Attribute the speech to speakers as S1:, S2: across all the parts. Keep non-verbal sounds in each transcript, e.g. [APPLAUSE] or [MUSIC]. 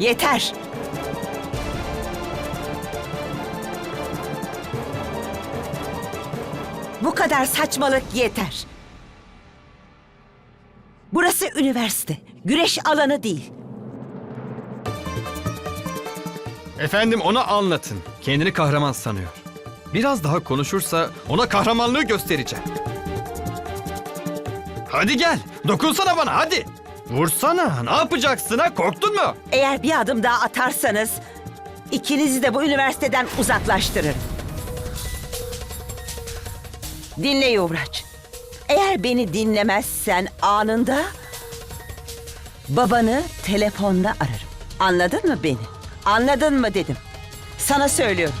S1: Yeter. Bu kadar saçmalık yeter. Burası üniversite. Güreş alanı değil.
S2: Efendim ona anlatın. Kendini kahraman sanıyor. Biraz daha konuşursa ona kahramanlığı göstereceğim. Hadi gel. Dokunsana bana hadi. Vursana. Ne yapacaksın ha? Korktun mu?
S1: Eğer bir adım daha atarsanız ikinizi de bu üniversiteden uzaklaştırırım. Dinle Yuvraç. Eğer beni dinlemezsen anında babanı telefonda ararım. Anladın mı beni? Anladın mı dedim. Sana söylüyorum.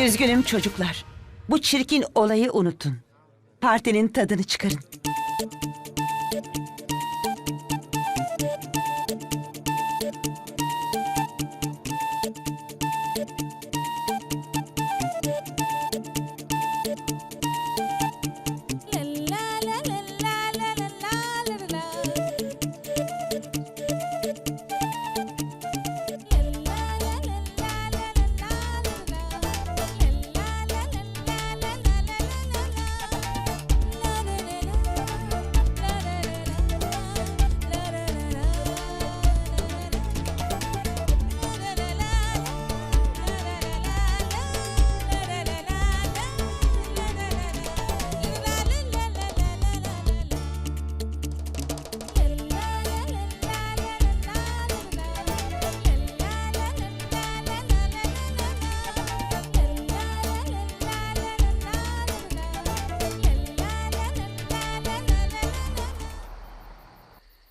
S1: Üzgünüm çocuklar. Bu çirkin olayı unutun. Partinin tadını çıkarın.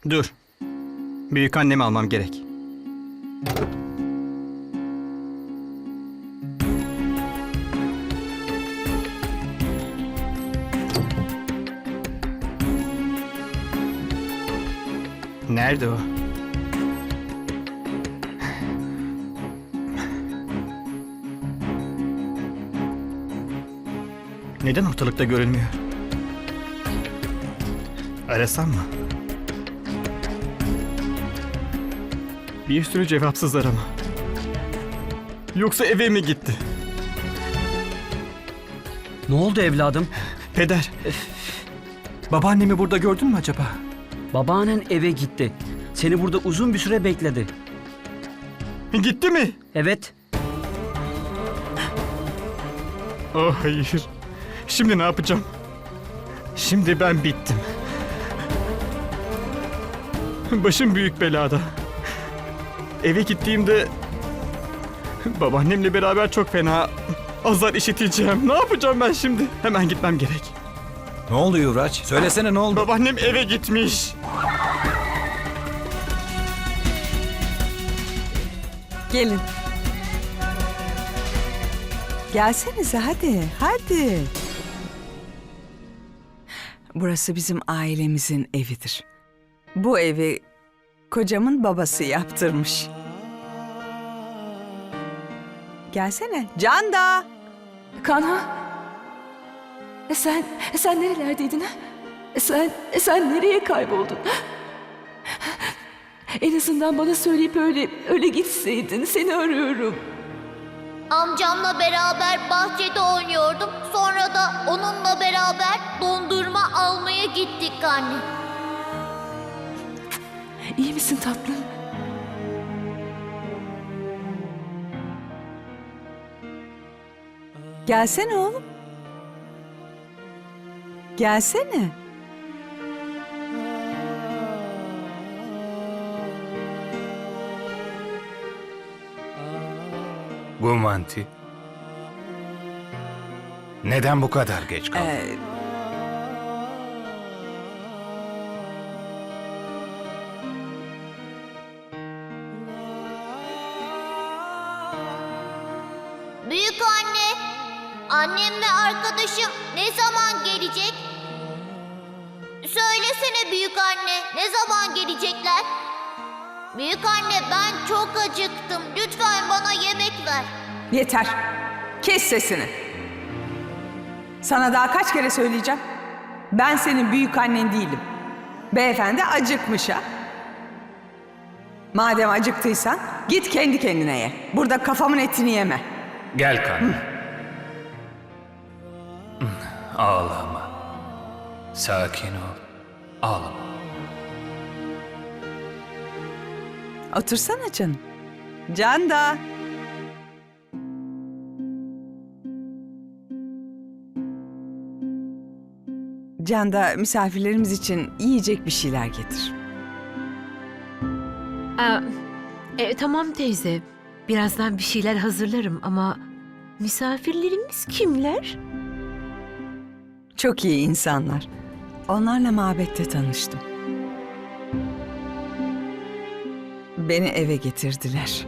S2: Dur. Büyük annemi almam gerek. Nerede o? Neden ortalıkta görünmüyor? Arasam mı? Bir sürü cevapsız arama. Yoksa eve mi gitti?
S3: Ne oldu evladım?
S2: Peder. Babaannemi burada gördün mü acaba?
S3: Babaannen eve gitti. Seni burada uzun bir süre bekledi.
S2: Gitti mi?
S3: Evet.
S2: Oh hayır. Şimdi ne yapacağım? Şimdi ben bittim. Başım büyük belada. Eve gittiğimde babaannemle beraber çok fena azar işiteceğim. Ne yapacağım ben şimdi? Hemen gitmem gerek.
S4: Ne oldu Yuvraç? Söylesene ne oldu?
S2: Babaannem eve gitmiş.
S5: Gelin. Gelsenize hadi, hadi. Burası bizim ailemizin evidir. Bu evi kocamın babası yaptırmış. Gelsene. Canda.
S6: Kanha. E sen, e sen nerelerdeydin ha? E sen, sen nereye kayboldun? En azından bana söyleyip öyle, öyle gitseydin. Seni arıyorum.
S7: Amcamla beraber bahçede oynuyordum. Sonra da onunla beraber dondurma almaya gittik anne.
S6: İyi misin tatlım?
S5: Gelsene oğlum. Gelsene.
S4: Gumanti. Neden bu kadar geç kaldın?
S5: Ee,
S7: Büyük anne, annem ve arkadaşım ne zaman gelecek? Söylesene büyük anne, ne zaman gelecekler? Büyük anne ben çok acıktım. Lütfen bana yemek ver.
S5: yeter. Kes sesini. Sana daha kaç kere söyleyeceğim. Ben senin büyük annen değilim. Beyefendi acıkmış ha. Madem acıktıysan git kendi kendine ye. Burada kafamın etini yeme.
S4: Gel kan. Ağlama. Sakin ol. Ağlama.
S5: Otursana canım. Can da. Can da misafirlerimiz için yiyecek bir şeyler getir.
S8: Aa, e, tamam teyze. Birazdan bir şeyler hazırlarım ama misafirlerimiz kimler?
S5: Çok iyi insanlar. Onlarla mabette tanıştım. Beni eve getirdiler.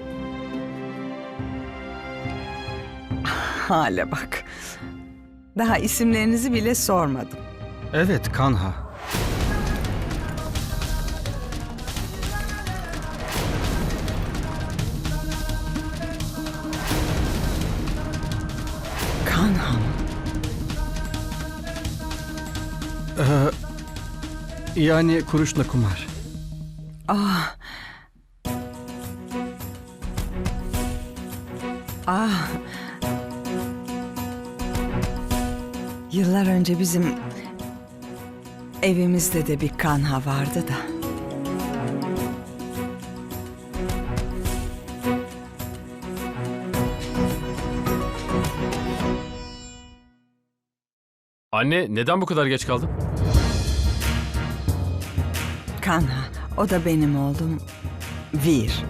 S5: Hale bak. Daha isimlerinizi bile sormadım.
S2: Evet Kanha.
S5: Kanham.
S2: Yani Kuruşna Kumar.
S5: Ah. Ah. Yıllar önce bizim evimizde de bir kanha vardı da.
S9: Anne neden bu kadar geç kaldın?
S5: Kanha. O da benim oğlum. Vir.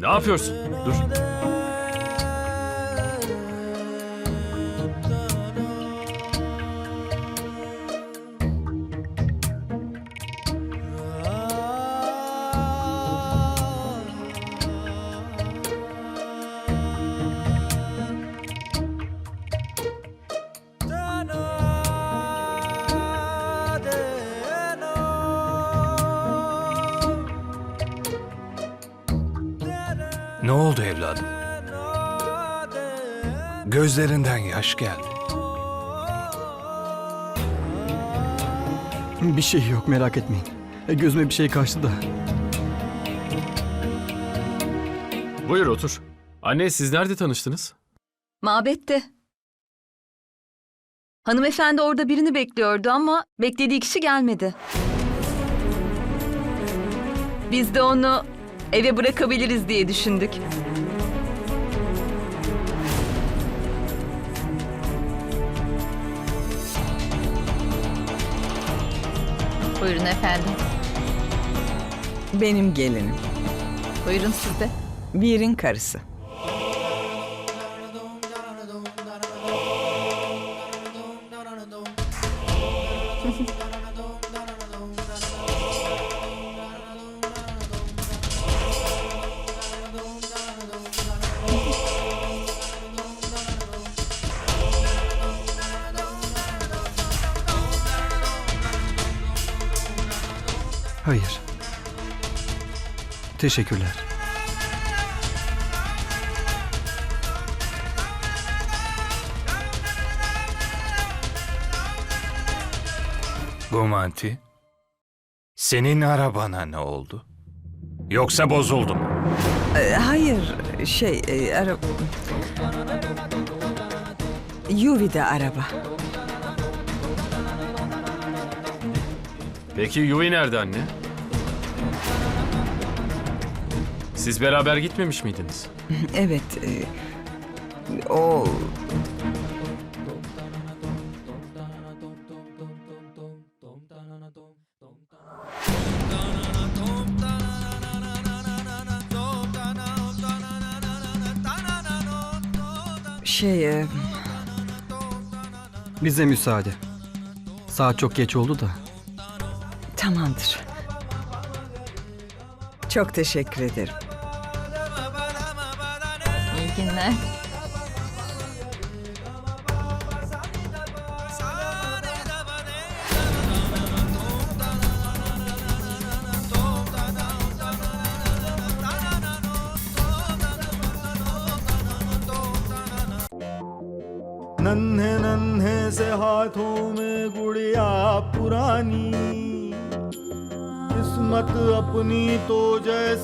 S9: Ne yapıyorsun? Dur.
S4: Ne oldu evladım? Gözlerinden yaş geldi.
S2: Bir şey yok merak etmeyin. E, Gözüme bir şey kaçtı da.
S9: Buyur otur. Anne siz nerede tanıştınız?
S6: Mabette. Hanımefendi orada birini bekliyordu ama beklediği kişi gelmedi. Biz de onu eve bırakabiliriz diye düşündük. Buyurun efendim.
S5: Benim gelinim.
S6: Buyurun siz de.
S5: Vir'in karısı.
S2: Hayır. Teşekkürler.
S4: Gumanti. Senin arabana ne oldu? Yoksa bozuldu mu?
S5: Ee, hayır, şey, e, ara... Yuvi'de araba.
S9: Peki Yui nerede anne? Siz beraber gitmemiş miydiniz? [LAUGHS]
S5: Evet, e, o... Şey, e,
S2: Bize müsaade. Saat çok geç oldu da.
S5: tamamdır. Çok teşekkür ederim.
S6: İyi günler.
S10: नन्हे नन्हे से हाथों में गुड़िया पुरानी किस्मत अपनी तो जैसे